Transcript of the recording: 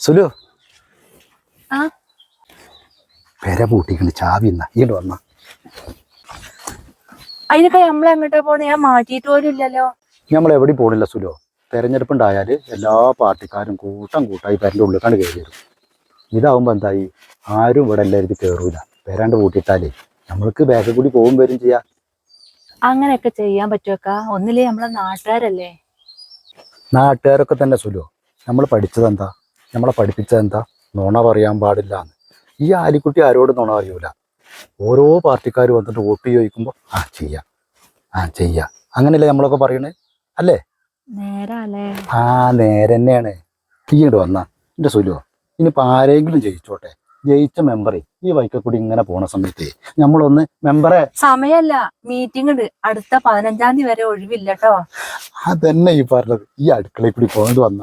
സുലു. പെര പൂട്ടിക്കണ് ചാവി എന്നാ ഇങ്ങോട്ട് വന്ന. അതിനൊക്കെ നമ്മൾ എങ്ങോട്ടാ പോണേ? ഞാൻ മാറ്റിയിട്ട് പോലും ഇല്ലല്ലോ. നമ്മൾ എവിടെ പോണില്ല സുലു. തെരഞ്ഞെടുപ്പ് ഉണ്ടായാൽ എല്ലാ പാർട്ടിക്കാരും കൂട്ടം കൂട്ടായി പെരന്റെ കണ്ട് കയറി വരും. ഇതാവുമ്പോൾ എന്തായി? ആരും ഇവിടെ എല്ലാവരും കയറൂല പെരാണ്ട് പൂട്ടിയിട്ടാലേ നമ്മൾക്ക് ബാക്കിൽ കൂടി പോകും വരും ചെയ്യാം. അങ്ങനെയൊക്കെ ചെയ്യാൻ പറ്റുമൊക്കെ ഒന്നില്ലേ നമ്മളെ നാട്ടുകാരല്ലേ? നാട്ടുകാരൊക്കെ തന്നെ സുലു. നമ്മൾ പഠിച്ചത് എന്താ? നമ്മളെ പഠിപ്പിച്ചത് എന്താ? നുണ പറയാൻ പാടില്ല എന്ന് ഈ ആലിക്കുട്ടി ആരോട് നുണ അറിയൂല ഓരോ പാർട്ടിക്കാർ വന്നിട്ട് വോട്ട് ചോദിക്കുമ്പോൾ ആ ചെയ്യാം. ആ ചെയ്യാം. അങ്ങനെയല്ലേ നമ്മളൊക്കെ പറയണേ? അല്ലേ? ആ നേരെ തന്നെയാണ് ഇങ്ങോട്ട് വന്ന. എന്റെ സുലുവോ ഇനിയിപ്പോൾ ആരെങ്കിലും ജയിച്ചോട്ടെ? ജയിച്ച മെമ്പറെ ഈ വൈക്കക്കുടി കൂടി ഇങ്ങനെ പോണ സമയത്ത് നമ്മളൊന്ന് മെമ്പറെ സമയല്ല. മീറ്റിംഗ് ഉണ്ട് അടുത്ത പതിനഞ്ചാം തീയതി വരെ ഒഴിവില്ലട്ടോ അതന്നെ ഈ പറഞ്ഞത്. ഈ അടുക്കളയിൽ കൂടി പോകേണ്ടി വന്ന.